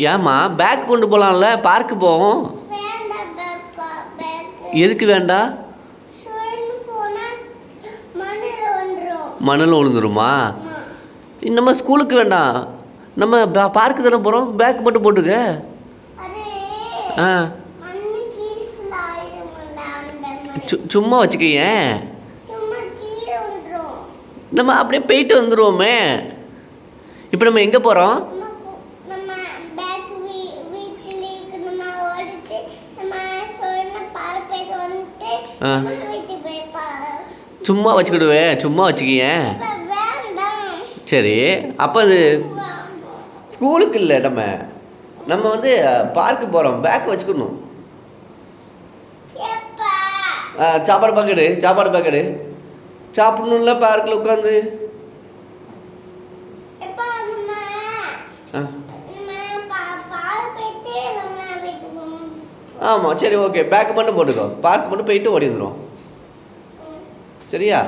ஏம்மா பேக் கொண்டு போகலாம்ல பார்க்கு போவோம். எதுக்கு வேண்டாம் மணல் விழுந்துருமா. நம்ம ஸ்கூலுக்கு வேண்டாம். நம்ம பார்க்கு தானே போகிறோம் பேக் மட்டும் போட்டுக்க. ஆ. சு சும்மா வந்துடும் நம்ம அப்படியே போயிட்டு வந்துடுவோமே இப்போ நம்ம எங்கே போகிறோம் ஆ. சும்மா வச்சுக்கிடுவேன் சும்மா வேண்டாம் சரி அப்போ அது ஸ்கூலுக்கு இல்லை நம்ம. நம்ம வந்து பார்க்கு போகிறோம் பேக் வச்சுக்கணும். சாப்பாடு பாக்கெடு சாப்பாடு பாக்கெடு சாப்பிடணும்ல பார்க்கில் உட்காந்து. ஆ நம்ம பா பால் போயிட்டு நம்ம வீட்டுக்கு போகணும். ஆமாம் சரி ஓகே பேக் மட்டும் போட்டுக்கோ. பார்க் மட்டும் போயிட்டு ஓடி வந்துடும் சரியா?